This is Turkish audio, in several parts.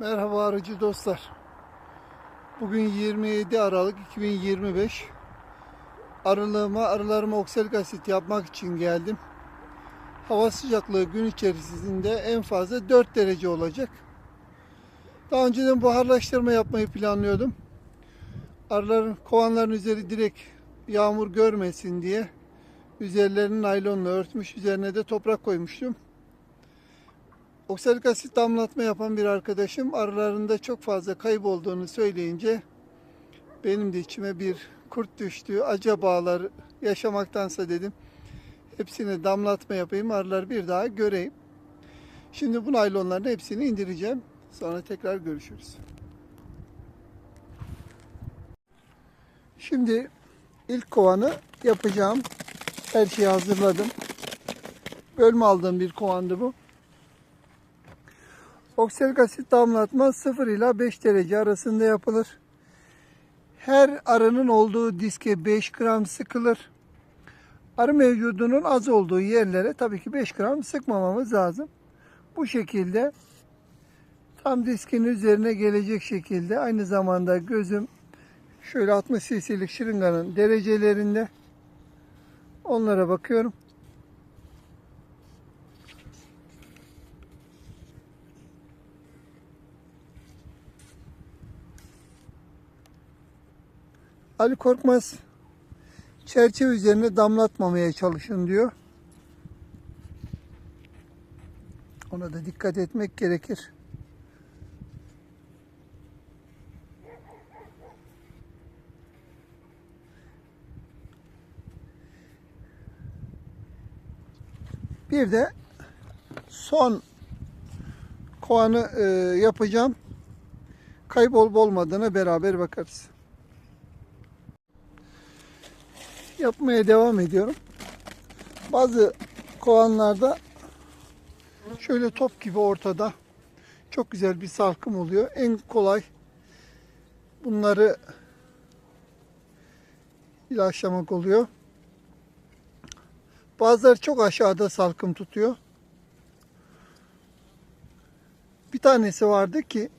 Merhaba arıcı dostlar. Bugün 27 Aralık 2025. Arılığıma, arılarıma oksalik asit yapmak için geldim. Hava sıcaklığı gün içerisinde en fazla 4 derece olacak. Daha önceden buharlaştırma yapmayı planlıyordum. Arıların, kovanların üzeri direkt yağmur görmesin diye üzerlerini naylonla örtmüş, üzerine de toprak koymuştum. Oksalik asit damlatma yapan bir arkadaşım arılarında çok fazla kayıp olduğunu söyleyince benim de içime bir kurt düştü. Acabalar yaşamaktansa dedim hepsine damlatma yapayım arıları bir daha göreyim. Şimdi bu naylonların hepsini indireceğim. Sonra tekrar görüşürüz. Şimdi ilk kovanı yapacağım. Her şeyi hazırladım. Bölme aldığım bir kovandı bu. Oksalik asit damlatma 0 ila 5 derece arasında yapılır. Her arının olduğu diske 5 gram sıkılır. Arı mevcudunun az olduğu yerlere tabii ki 5 gram sıkmamamız lazım. Bu şekilde tam diskin üzerine gelecek şekilde aynı zamanda gözüm şöyle 60 cc'lik şırınganın derecelerinde onlara bakıyorum. Ali Korkmaz çerçeve üzerine damlatmamaya çalışın diyor. Ona da dikkat etmek gerekir. Bir de son kovanı e, yapacağım. Kaybolup olmadığına beraber bakarız. Yapmaya devam ediyorum. Bazı kovanlarda şöyle top gibi ortada çok güzel bir salkım oluyor. En kolay bunları ilaçlamak oluyor. Bazıları çok aşağıda salkım tutuyor. Bir tanesi vardı ki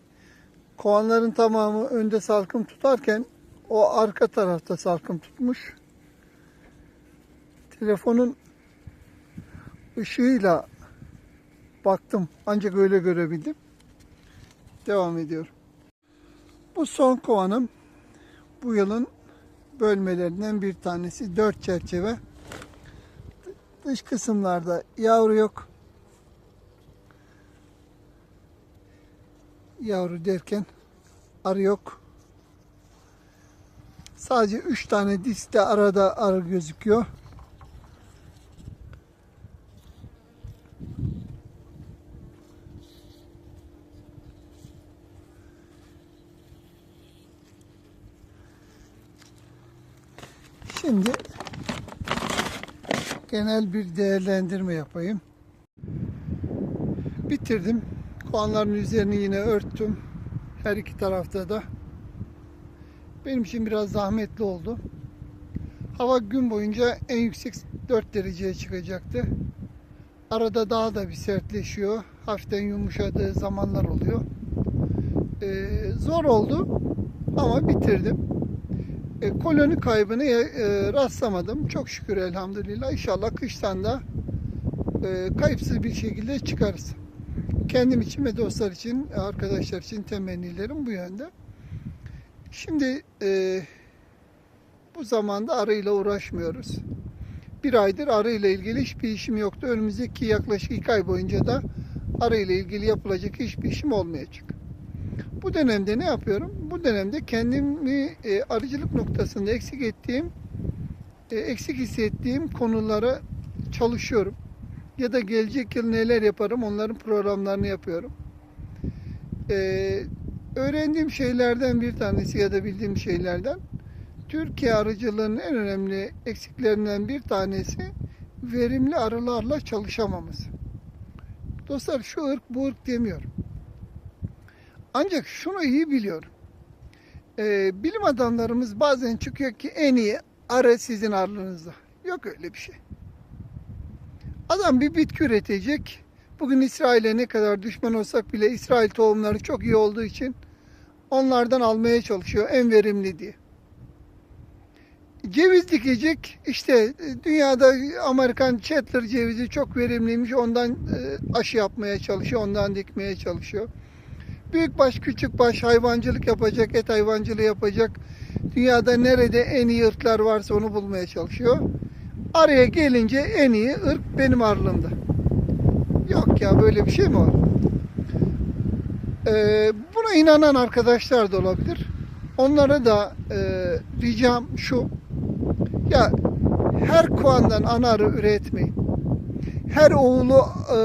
kovanların tamamı önde salkım tutarken o arka tarafta salkım tutmuş telefonun ışığıyla baktım. Ancak öyle görebildim. Devam ediyorum. Bu son kovanım bu yılın bölmelerinden bir tanesi. Dört çerçeve. Dış kısımlarda yavru yok. Yavru derken arı yok. Sadece üç tane diskte arada arı gözüküyor. Şimdi genel bir değerlendirme yapayım. Bitirdim. Kovanların üzerini yine örttüm. Her iki tarafta da. Benim için biraz zahmetli oldu. Hava gün boyunca en yüksek 4 dereceye çıkacaktı. Arada daha da bir sertleşiyor. Hafiften yumuşadığı zamanlar oluyor. Ee, zor oldu ama bitirdim. E, koloni kaybını e, rastlamadım. Çok şükür elhamdülillah. İnşallah kıştan da e, kayıpsız bir şekilde çıkarız. Kendim için ve dostlar için, arkadaşlar için temennilerim bu yönde. Şimdi e, bu zamanda arıyla uğraşmıyoruz. Bir aydır arıyla ilgili hiçbir işim yoktu. Önümüzdeki yaklaşık iki ay boyunca da arıyla ilgili yapılacak hiçbir işim olmayacak. Bu dönemde ne yapıyorum? Bu dönemde kendimi e, arıcılık noktasında eksik ettiğim, e, eksik hissettiğim konulara çalışıyorum. Ya da gelecek yıl neler yaparım onların programlarını yapıyorum. E, öğrendiğim şeylerden bir tanesi ya da bildiğim şeylerden Türkiye arıcılığının en önemli eksiklerinden bir tanesi verimli arılarla çalışamamız. Dostlar şu ırk bu ırk demiyorum. Ancak şunu iyi biliyorum. Ee, bilim adamlarımız bazen çıkıyor ki en iyi arı sizin arınızda. Yok öyle bir şey. Adam bir bitki üretecek. Bugün İsrail'e ne kadar düşman olsak bile İsrail tohumları çok iyi olduğu için onlardan almaya çalışıyor en verimli diye. Ceviz dikecek. İşte e, dünyada Amerikan Cheddar cevizi çok verimliymiş. Ondan e, aşı yapmaya çalışıyor. Ondan dikmeye çalışıyor. Büyükbaş, küçükbaş hayvancılık yapacak, et hayvancılığı yapacak. Dünyada nerede en iyi ırklar varsa onu bulmaya çalışıyor. Araya gelince en iyi ırk benim arlığımda. Yok ya böyle bir şey mi var? Ee, buna inanan arkadaşlar da olabilir. Onlara da e, ricam şu. Ya her kovandan ana arı üretmeyin. Her oğulu e,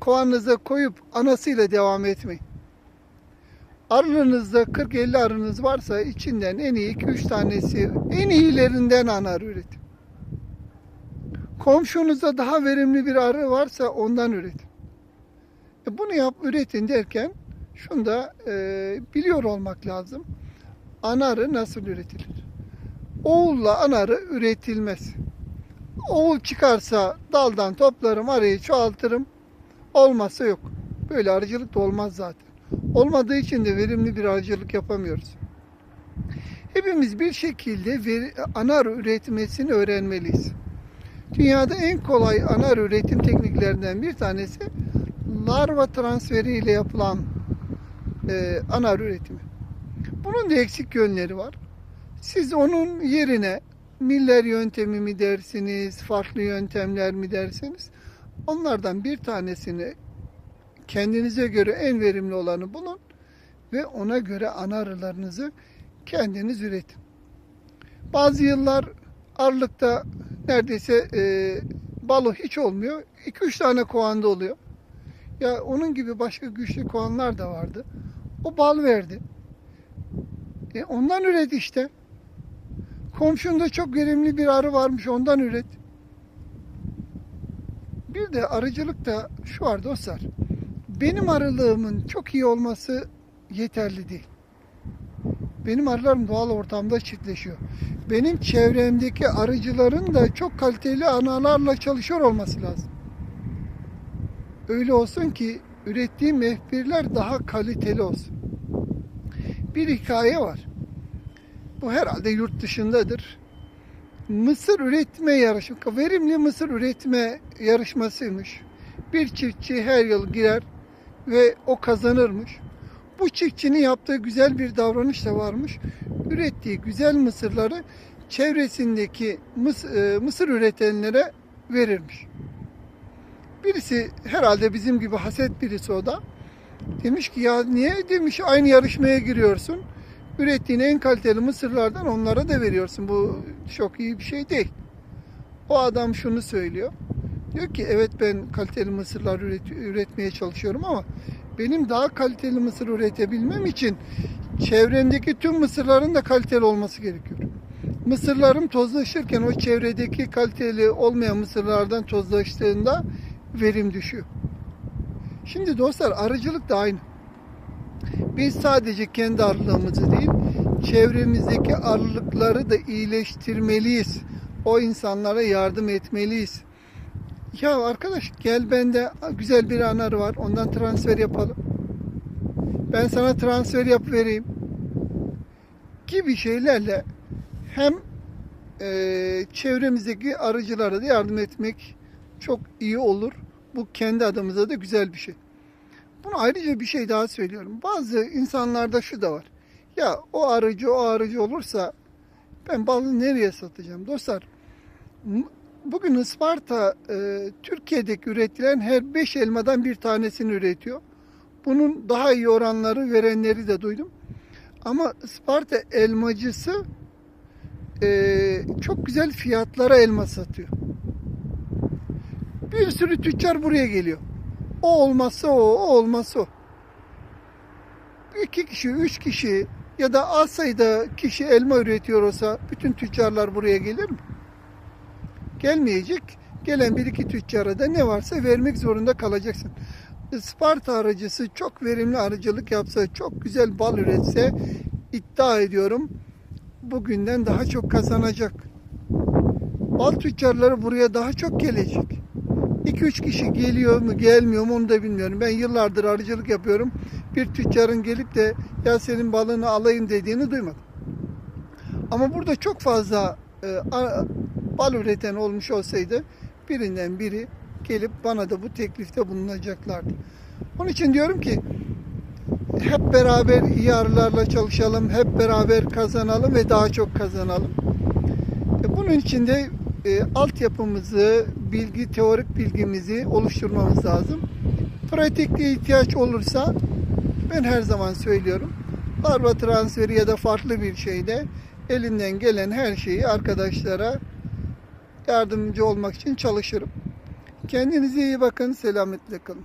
kovanınıza koyup anasıyla devam etmeyin. Arınızda 40-50 arınız varsa içinden en iyi 2-3 tanesi en iyilerinden ana arı üretin. Komşunuzda daha verimli bir arı varsa ondan üretin. E bunu yap üretin derken şunu da e, biliyor olmak lazım. Ana arı nasıl üretilir? Oğulla ana arı üretilmez. Oğul çıkarsa daldan toplarım arıyı çoğaltırım. Olmazsa yok. Böyle arıcılık da olmaz zaten. Olmadığı için de verimli bir arıcılık yapamıyoruz. Hepimiz bir şekilde veri, ana arı üretmesini öğrenmeliyiz. Dünyada en kolay ana arı üretim tekniklerinden bir tanesi larva transferi ile yapılan e, ana arı üretimi. Bunun da eksik yönleri var. Siz onun yerine miller yöntemi mi dersiniz, farklı yöntemler mi dersiniz? Onlardan bir tanesini kendinize göre en verimli olanı bulun ve ona göre ana arılarınızı kendiniz üretin. Bazı yıllar arlıkta neredeyse e, balo hiç olmuyor. 2-3 tane kovanda oluyor. Ya onun gibi başka güçlü kovanlar da vardı. O bal verdi. E ondan üret işte. Komşunda çok verimli bir arı varmış ondan üret. Bir de arıcılıkta şu var dostlar. Benim arılığımın çok iyi olması yeterli değil. Benim arılarım doğal ortamda çiftleşiyor. Benim çevremdeki arıcıların da çok kaliteli analarla çalışıyor olması lazım. Öyle olsun ki ürettiğim mehbirler daha kaliteli olsun. Bir hikaye var. Bu herhalde yurt dışındadır. Mısır üretme yarışı, verimli mısır üretme yarışmasıymış. Bir çiftçi her yıl girer ve o kazanırmış. Bu çiftçinin yaptığı güzel bir davranış da varmış. Ürettiği güzel mısırları çevresindeki e, mısır üretenlere verirmiş. Birisi herhalde bizim gibi haset birisi o da. Demiş ki ya niye demiş aynı yarışmaya giriyorsun? Ürettiğin en kaliteli mısırlardan onlara da veriyorsun. Bu çok iyi bir şey değil. O adam şunu söylüyor. Diyor ki evet ben kaliteli mısırlar üret üretmeye çalışıyorum ama benim daha kaliteli mısır üretebilmem için çevremdeki tüm mısırların da kaliteli olması gerekiyor. Mısırlarım tozlaşırken o çevredeki kaliteli olmayan mısırlardan tozlaştığında verim düşüyor. Şimdi dostlar arıcılık da aynı. Biz sadece kendi arılığımızı değil, çevremizdeki arılıkları da iyileştirmeliyiz. O insanlara yardım etmeliyiz. Ya arkadaş gel bende güzel bir anar var. Ondan transfer yapalım. Ben sana transfer yap vereyim. Gibi şeylerle hem e, çevremizdeki arıcılara da yardım etmek çok iyi olur. Bu kendi adımıza da güzel bir şey. Bunu ayrıca bir şey daha söylüyorum. Bazı insanlarda şu da var. Ya o arıcı o arıcı olursa ben balı nereye satacağım? Dostlar bugün Isparta e, Türkiye'deki üretilen her 5 elmadan bir tanesini üretiyor. Bunun daha iyi oranları verenleri de duydum. Ama Isparta elmacısı e, çok güzel fiyatlara elma satıyor. Bir sürü tüccar buraya geliyor. O olmazsa o, o olmazsa o. İki kişi, üç kişi ya da az sayıda kişi elma üretiyor olsa bütün tüccarlar buraya gelir mi? Gelmeyecek. Gelen bir iki tüccara da ne varsa vermek zorunda kalacaksın. Isparta arıcısı çok verimli arıcılık yapsa, çok güzel bal üretse iddia ediyorum bugünden daha çok kazanacak. Bal tüccarları buraya daha çok gelecek. 2-3 kişi geliyor mu gelmiyor mu onu da bilmiyorum. Ben yıllardır arıcılık yapıyorum. Bir tüccarın gelip de ya senin balığını alayım dediğini duymadım. Ama burada çok fazla e, bal üreten olmuş olsaydı birinden biri gelip bana da bu teklifte bulunacaklardı. Onun için diyorum ki hep beraber iyi çalışalım, hep beraber kazanalım ve daha çok kazanalım. E, Bunun için de e, altyapımızı, bilgi, teorik bilgimizi oluşturmamız lazım. Pratikliğe ihtiyaç olursa ben her zaman söylüyorum. Larva transferi ya da farklı bir şeyde elinden gelen her şeyi arkadaşlara yardımcı olmak için çalışırım. Kendinize iyi bakın, selametle kalın.